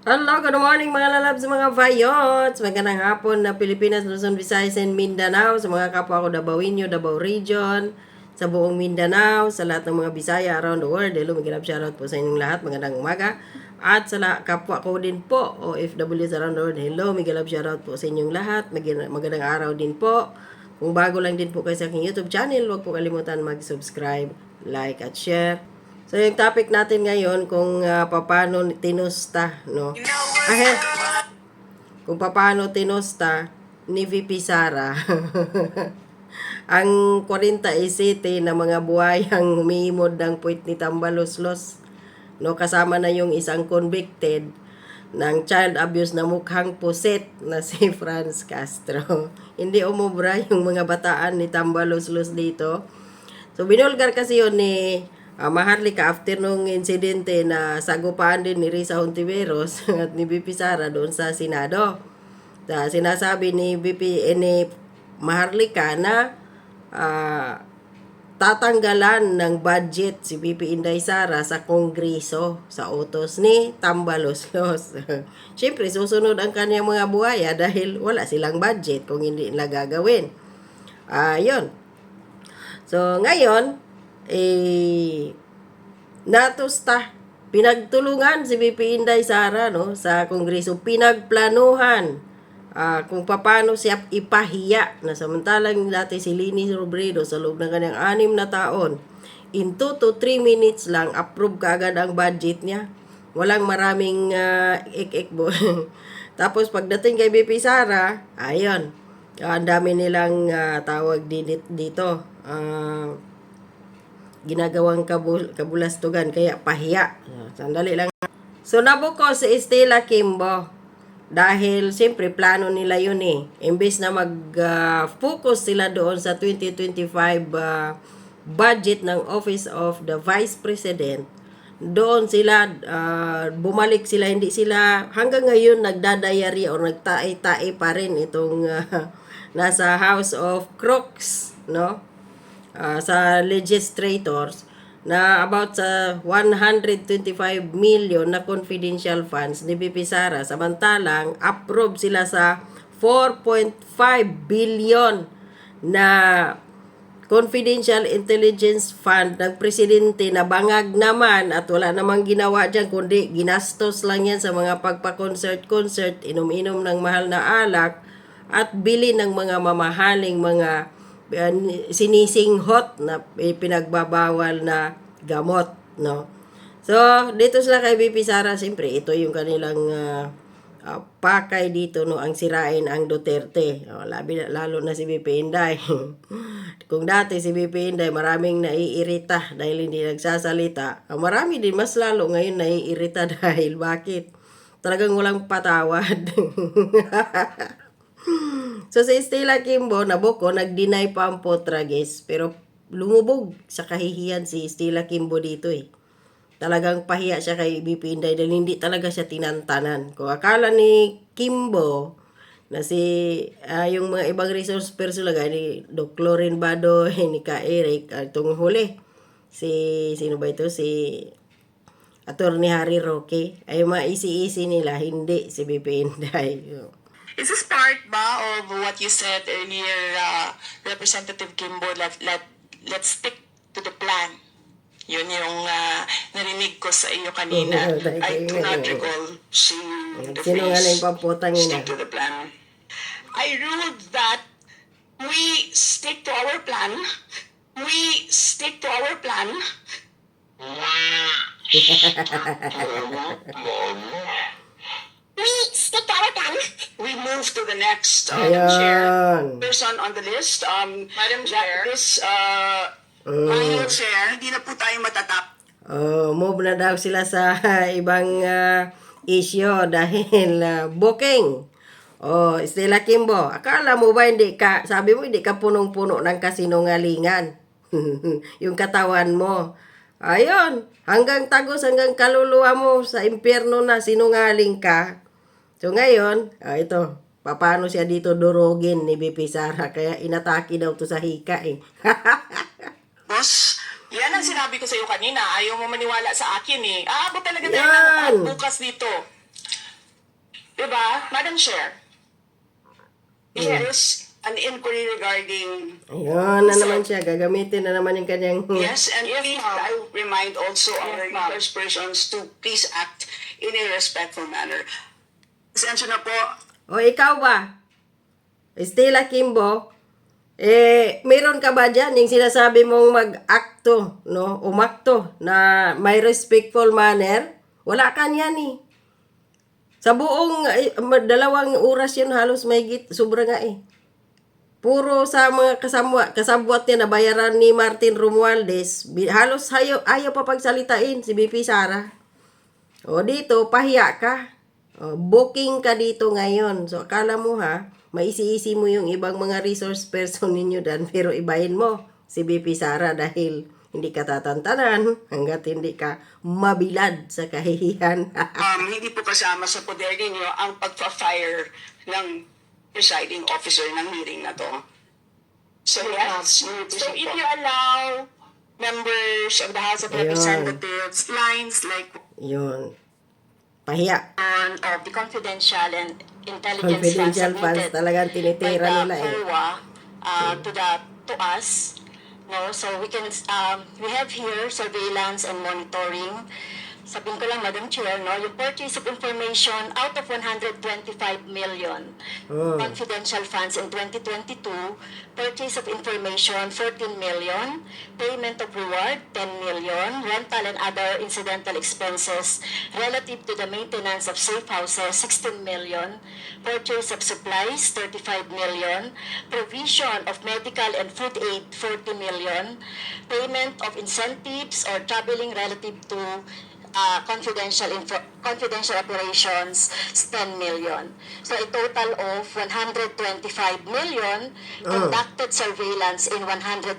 Hello, good morning mga lalabs, mga vayots. Magandang hapon na Pilipinas, Luzon, Visayas, and Mindanao. Sa mga kapwa ko Dabawenyo, Davao Region, sa buong Mindanao, sa lahat ng mga Bisaya around the world. Hello, magandang shoutout po sa inyong lahat. Magandang umaga. At sa kapwa ko din po, OFWs around the world. Hello, magandang shoutout po sa inyong lahat. Magandang araw din po. Kung bago lang din po kayo sa aking YouTube channel, huwag po kalimutan mag-subscribe, like, at share. So, yung topic natin ngayon, kung uh, paano tinusta, no? Ahem. Kung paano tinusta ni VP Sara ang 47 na mga buhayang humihimod ng puwit ni Tambaloslos. No, kasama na yung isang convicted ng child abuse na mukhang puset na si Franz Castro. Hindi umubra yung mga bataan ni Tambaloslos dito. So, binulgar kasi yun ni uh, Maharlika after nung insidente na sagupaan din ni Risa Hontiveros at ni BP Sara doon sa Senado. Na sinasabi ni BP eh, ni Maharlika na ah, tatanggalan ng budget si BP Inday Sara sa Kongreso sa utos ni Tambaloslos. Siyempre, susunod ang kanyang mga buhaya dahil wala silang budget kung hindi nila gagawin. Ayun. So, ngayon, eh, natusta, pinagtulungan si BP Inday Sara no, sa Kongreso, pinagplanuhan ah, kung paano siya ipahiya na samantalang dati si Lini Robredo sa loob ng kanyang anim na taon, in 2 to 3 minutes lang, approve kaagad ang budget niya. Walang maraming uh, bo. Tapos pagdating kay BP Sara, ayun, ah, ang dami nilang ah, tawag dito. Ah, ginagawang kabul kabulastugan kaya pahiya. Sandali lang. So nabuko si Estela Kimbo dahil siyempre plano nila yun eh. Imbes na mag-focus sila doon sa 2025 ah, budget ng Office of the Vice President, doon sila, ah, bumalik sila, hindi sila, hanggang ngayon nagdadayari o nagtae-tae pa rin itong ah, nasa House of Crooks, no? Ah, sa legislators na about sa 125 million na confidential funds ni BP Sara. Samantalang approve sila sa 4.5 billion na confidential intelligence fund ng presidente. Na bangag naman at wala namang ginawa dyan kundi ginastos lang yan sa mga pagpa-concert-concert, inom-inom ng mahal na alak at bili ng mga mamahaling mga uh, sinisinghot na pinagbabawal na gamot, no? So, dito sila kay BP Sara, siyempre, ito yung kanilang uh, uh, pakay dito, no, ang sirain ang Duterte. Oh, labi, lalo na si BP Inday. Kung dati si BP Inday, maraming naiirita dahil hindi nagsasalita. Uh, marami din, mas lalo ngayon naiirita dahil bakit? Talagang walang patawad. So si Stella Kimbo, nabuko, nag-deny pa ang Potrages, pero lumubog sa kahihiyan si Stella Kimbo dito eh. Talagang pahiya siya kay BP Inday dahil hindi talaga siya tinantanan. Kung akala ni Kimbo na si ah, yung mga ibang resource person lang ni Doc Loren Bado, ni Ka Eric, uh, itong huli. Si, sino ba ito? Si Attorney Harry Roque. Ay maisi-isi nila, hindi si BP Inday. Is this part ba of what you said earlier, uh, Representative Kimbo, let, let, let's stick to the plan? Yun yung uh, narinig ko sa iyo kanina. Oo, dahil I do not recall seeing the Sino nga na yung phrase, stick to the plan. I ruled that we stick to our plan. We stick to our plan. We stick to our plan. We move to the next um, chair. Ayan. person on the list. Um, Madam Chair, this uh, final chair, hindi na po tayo matatap. Oh, move na daw sila sa ibang ah, issue dahil ah, booking. Oh, Stella Kimbo, akala mo ba hindi ka, sabi mo hindi ka punong-puno ng kasinungalingan. yung katawan mo. Ayun, hanggang tagos, hanggang kaluluwa mo sa impyerno na sinungaling ka. So ngayon, ah, ito, paano siya dito durugin ni BP Sara, kaya inatake daw to sa hika eh. Boss, yan ang sinabi ko sa iyo kanina. Ayaw mo maniwala sa akin eh. Aabot talaga tayo Yan. ng bukas dito. Diba? Madam Chair. There is an inquiry regarding, Ayun na naman siya. Gagamitin na naman yung kanyang... yes, and Yes, please. I remind also our Yes, first persons to please act in a respectful manner. Pasensya na po, O ikaw ba? Estela Kimbo, eh, meron ka ba dyan yung sinasabi mong mag-akto, no? Umakto na may respectful manner? Wala ka niyan eh. Sa buong eh, dalawang oras yun halos may git, sobra nga eh. Puro sa mga kasabwat, kasabwat niya na bayaran ni Martin Romualdez, halos ayaw, ayaw pa pagsalitain si BP Sara. O dito, pahiya ka. O, booking ka dito ngayon. So, akala mo ha, maisi-isi mo yung ibang mga resource person ninyo dan pero ibahin mo si BP Sara dahil hindi ka tatantanan hanggat hindi ka mabilad sa kahihiyan. um, hindi po kasama sa poder ninyo ang pagpa-fire ng presiding officer ng meeting na to. So, yes, So if you allow members of the House of Ayun. Representatives lines like Yun. Pahiya. on of the confidential and intelligence Confidential funds funds talagang tinitira nila eh. COA uh, to the to us. No, so we can um, we have here surveillance and monitoring. Sabihin ko lang, Madam Chair, no, yung purchase of information out of 125 million Mm. confidential funds in 2022, purchase of information 14 million, payment of reward 10 million, rental and other incidental expenses relative to the maintenance of safe houses 16 million, purchase of supplies 35 million, provision of medical and food aid 40 million, payment of incentives or traveling relative to uh, confidential info, confidential operations is 10 million. So a total of 125 million conducted surveillance in 132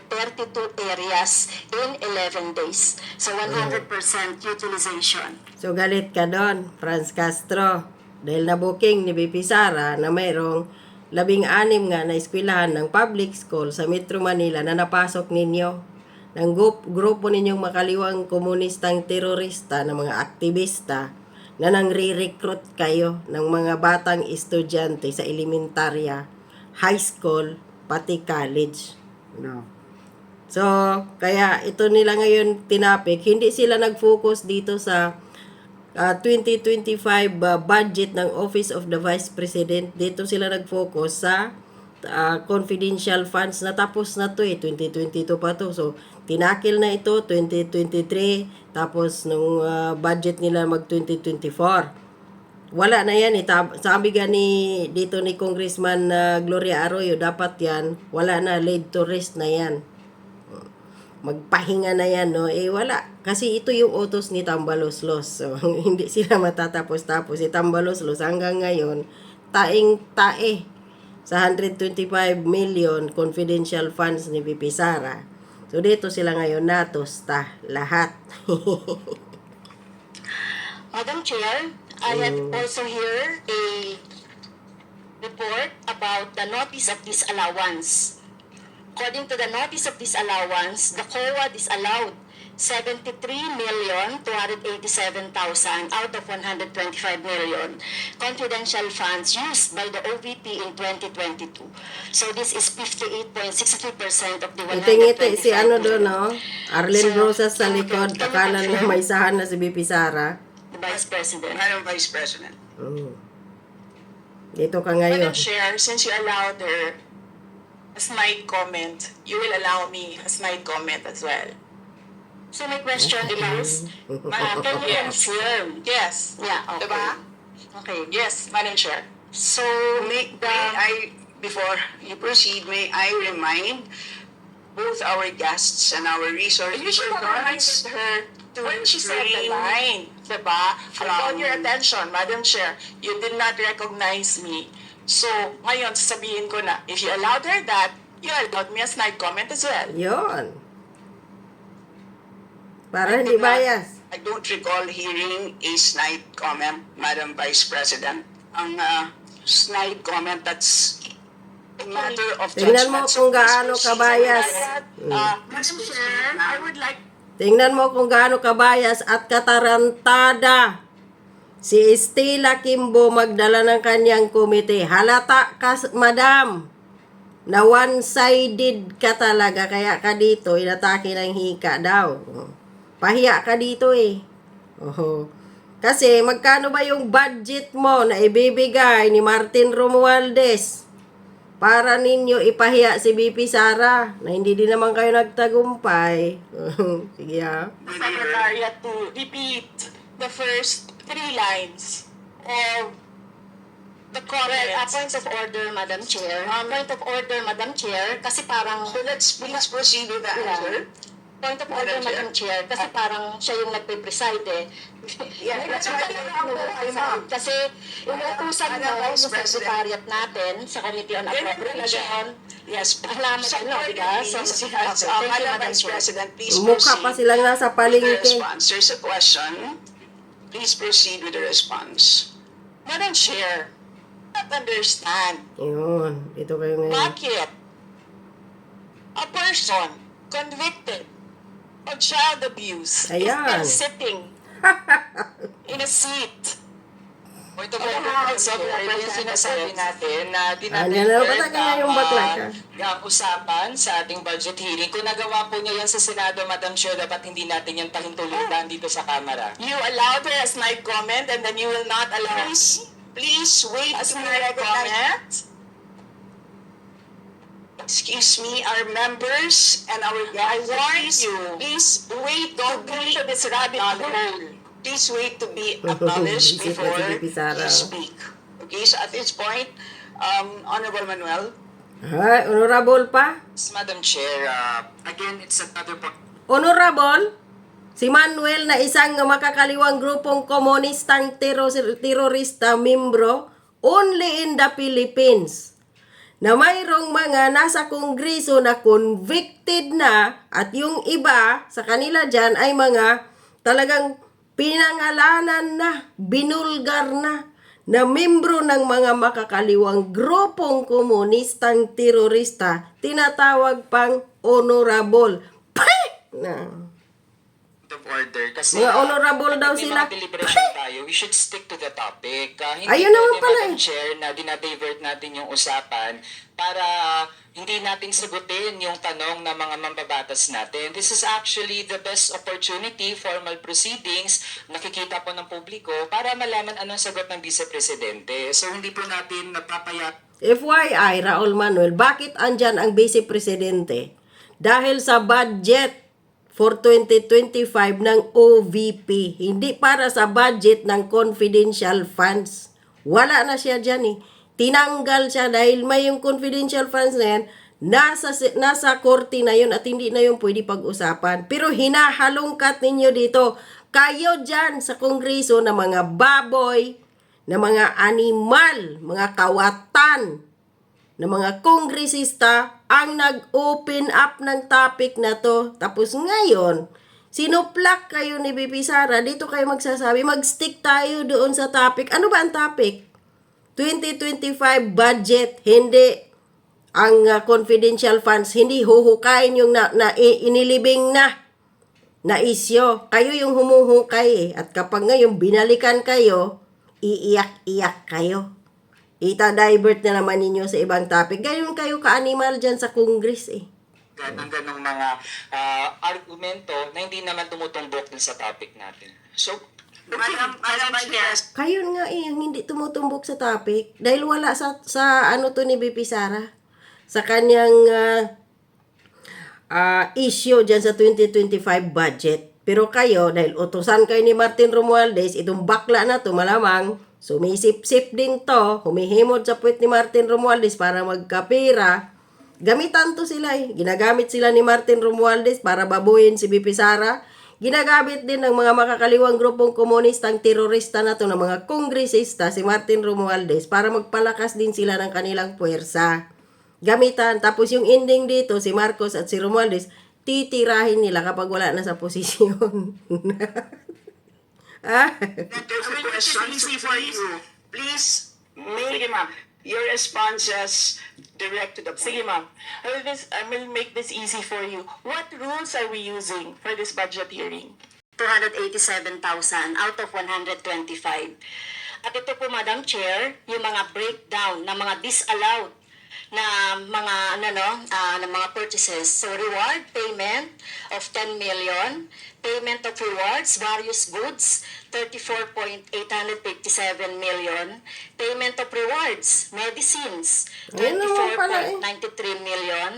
areas in 11 days. So 100% utilization. So galit ka doon, Franz Castro. Dahil na-booking ni BP Sara na mayroong labing-anim nga na eskwelahan ng public school sa Metro Manila na napasok ninyo ng grup, grupo ninyong makaliwang komunistang terorista na mga aktivista na nang re-recruit kayo ng mga batang estudyante sa elementarya, high school, pati college. No. So, kaya ito nila ngayon tinapik. Hindi sila nag-focus dito sa ah, 2025 ah, budget ng Office of the Vice President. Dito sila nag-focus sa ah, confidential funds na tapos na to eh. 2022 pa to. So, tinakil na ito 2023. Tapos, nung ah, budget nila mag 2024. Wala na yan eh. Sabi nga ni, dito ni Congressman ah, Gloria Arroyo, dapat yan, wala na, laid to rest na yan magpahinga na yan, no? Eh, wala. Kasi ito yung utos ni Tambaloslos. So, hindi sila matatapos-tapos. Si Tambaloslos hanggang ngayon, taing tae sa 125 million confidential funds ni VP Sara. So, dito sila ngayon natusta lahat. Madam Chair, I have also here a report about the notice of disallowance. According to the notice of disallowance, the COA disallowed 73,287,000 out of 125 million confidential funds used by the OVP in 2022. So this is 58.63% of the 125 Ngiti-ngiti si ano doon, no? million. Arlen So, Rosas sa likod. Akala na may sahan na si VP Sara. The Vice President. Madam Vice President. Mm. Dito ka Madam ngayon. Chair, since you allowed her a snide comment, you will allow me a snide comment as well. So my question is, Madam, can you yes. confirm? Yes. Yeah, okay. Diba? Okay. Yes, Madam Chair. So, May, the, may I, before you proceed, may I remind both our guests and our resource You should have persons her to when she said the refrain line, diba? I from- called your attention, Madam Chair. You did not recognize me. So, ngayon, sasabihin ko na, if you allowed her that, you allowed me a snide comment as well. Yon. Para hindi bias. I don't recall hearing a snide comment, Madam Vice President. Ang uh, snide comment, that's a matter of Tingnan mo judgment. kung gaano kabayas. Uh, Madam Chair, I would like Tingnan mo kung gaano kabayas at katarantada Si Estela Kimbo magdala ng kanyang komite. Halata ka, madam, na one-sided ka talaga. Kaya ka dito, inatake ng hika daw. Pahiya ka dito eh. Oho. Kasi magkano ba yung budget mo na ibibigay ni Martin Romualdez para ninyo ipahiya si BP Sara na hindi din naman kayo nagtagumpay. Sige ha. Secretariat to repeat the first three lines of the a comments. point of order, Madam Chair. Um, point of order, Madam Chair, kasi parang... So let's please proceed with the answer. Point of order, Madam Chair. Madam Chair, kasi parang siya yung nagpe-preside eh. Yeah, that's why I ma'am. Kasi inutusan Madam mo yung secretariat natin sa Committee on Appropriation. Yes. Alamat ano, di ba? So, okay, uh, thank you, Madam. President, please Mukha pa silang nasa palengke. There's a question. Please proceed with the response. Madam Chair, I don't understand. Yun. Ito kayo ngayon. Bakit a person convicted of child abuse Ayan. is sitting in a seat Point of order, so yung sinasabi natin na Ah, yan na, yung ang usapan sa ating budget hearing. Kung nagawa po niya yan sa Senado, Madam Chair, dapat hindi natin yan pahintulutan dito sa Kamara. You allowed her a snide comment and then you will not allow Please, please wait a to recognized. comment? Excuse me, our members and our guests. warned please, you. Please wait to be to this rabbit hole. Please wait to be na before you speak. Okay, so at this point, um, Honorable Manuel, Ay, honorable pa? Yes, Madam Chair, uh, again, it's another Honorable? Si Manuel na isang makakaliwang grupong komunistang tero- terorista membro only in the Philippines na mayroong mga nasa kongreso na convicted na at yung iba sa kanila dyan ay mga talagang pinangalanan na, binulgar na, na membro ng mga makakaliwang grupong komunistang terorista, tinatawag pang honorable. Pay! Na. Of order. Kasi, uh, honorable daw sila. deliberation tayo, we should stick to the topic. Uh, hindi Ayun naman pala Madam eh. Chair, na dinadivert natin yung usapan para hindi natin sagutin yung tanong ng mga mambabatas natin. This is actually the best opportunity, formal proceedings, nakikita po ng publiko para malaman anong sagot ng Vice Presidente. So hindi po natin napapayat FYI, Raul Manuel, bakit andyan ang Vice Presidente? Dahil sa budget for 2025 ng OVP, hindi para sa budget ng confidential funds. Wala na siya dyan eh. Tinanggal siya dahil may yung confidential funds na yan, nasa, nasa korte na yun at hindi na yun pwede pag-usapan. Pero hinahalongkat ninyo dito, kayo dyan sa kongreso na mga baboy, na mga animal, mga kawatan, na mga kongresista ang nag-open up ng topic na to. Tapos ngayon, sinuplak kayo ni Bibi Sara, dito kayo magsasabi, mag-stick tayo doon sa topic. Ano ba ang topic? 2025 budget, hindi ang uh, confidential funds, hindi huhukayin yung na, na inilibing na na isyo. Kayo yung humuhukay eh. At kapag ngayon binalikan kayo, iiyak-iyak kayo. Ita-divert na naman ninyo sa ibang topic. Gayon kayo ka-animal dyan sa Congress eh. ng ganong mga ah, argumento na hindi naman tumutumbok dun sa topic natin. so, Madam, Madam Kayo nga eh, hindi tumutumbok sa topic. Dahil wala sa, sa ano to ni BP Sara. Sa kanyang ah, ah, issue dyan sa 2025 budget. Pero kayo, dahil utusan kayo ni Martin Romualdez, itong bakla na to malamang, sumisip-sip din to, humihimod sa puwet ni Martin Romualdez para magkapira. Gamitan to sila eh. Ginagamit sila ni Martin Romualdez para babuyin si BP Sara. Ginagamit din ng mga makakaliwang grupong komunistang terorista na to ng mga kongresista si Martin Romualdez para magpalakas din sila ng kanilang puwersa. Gamitan. Tapos yung ending dito, si Marcos at si Romualdez, titirahin nila kapag wala na sa posisyon. ah? a question easy so for please- you. Please make ma'am. your responses direct to the point. Sige, ma'am. I will, this, I will make this easy for you. What rules are we using for this budget hearing? 287,000 out of 125. At ito po, Madam Chair, yung mga breakdown ng mga disallowed na mga ano no, ah, na mga purchases. So reward payment of 10 million, payment of rewards, various goods, 34.857 million, payment of rewards, medicines, Ayun naman pala eh. 24.93 million,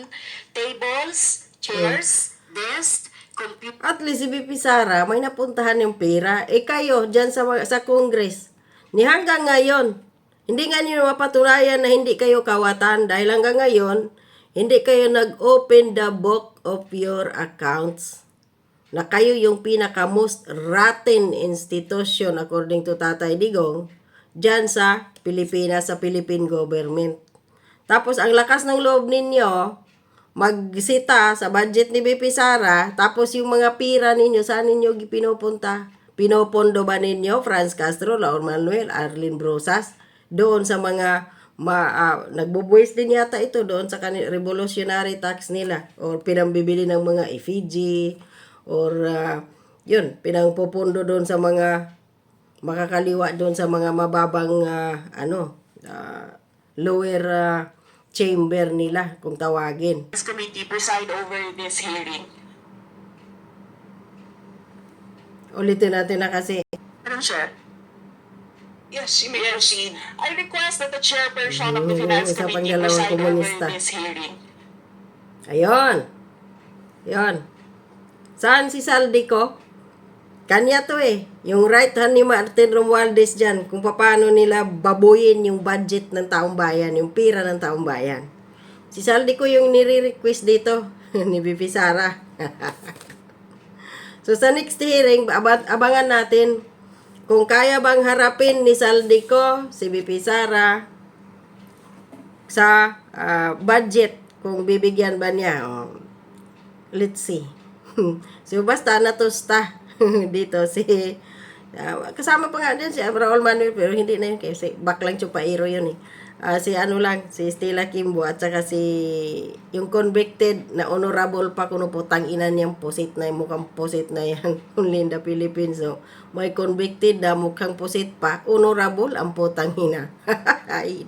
tables, chairs, desk, computer, At least si BP Sara, may napuntahan yung pera. Eh kayo, dyan sa, sa Congress, ni hanggang ngayon, hindi nga niyo mapatunayan na hindi kayo kawatan dahil hanggang ngayon, hindi kayo nag-open the book of your accounts. Na kayo yung pinaka most rotten institution according to Tatay Digong dyan sa Pilipinas, sa Philippine government. Tapos ang lakas ng loob ninyo, magsita sa budget ni BP Sara, tapos yung mga pira ninyo, saan ninyo pinupunta? Pinopondo ba ninyo, Franz Castro, Laur Manuel, Arlene Brosas, doon sa mga ma, ah, nagbubuwis din yata ito doon sa kani revolutionary tax nila or pinambibili ng mga effigy or ah, yun, pinangpupundo doon sa mga makakaliwa doon sa mga mababang ah, ano ah, lower ah, chamber nila kung tawagin. This committee preside over this hearing. Ulitin natin na kasi Madam Chair, Yes, you may proceed. I request that the chairperson of the Mm, Finance isa pang Committee dalawang preside komunista. over this hearing. Ayon. Yon. Saan si Saldi ko? Kanya to eh. Yung right hand ni Martin Romualdez dyan kung paano nila babuyin yung budget ng taong bayan, yung pira ng taong bayan. Si Saldi ko yung nire-request dito ni Bibi Sara. so sa next hearing, abang- abangan natin kung kaya bang harapin ni Saldi ko, si Bibi Sara, sa ah, budget kung bibigyan ba niya. Oh, let's see. so basta natusta dito si ah, kasama pa nga din si Raul Manuel pero hindi na yun kasi baklang chupairo yun eh. Ah, si ano lang, si Stella Kimbo at saka si yung convicted na honorable pa kuno putang ina niyang pusit na yung mukhang pusit na yan kung Linda Philippines. So, may convicted na mukhang pusit pa, honorable ang putang ina. Ay,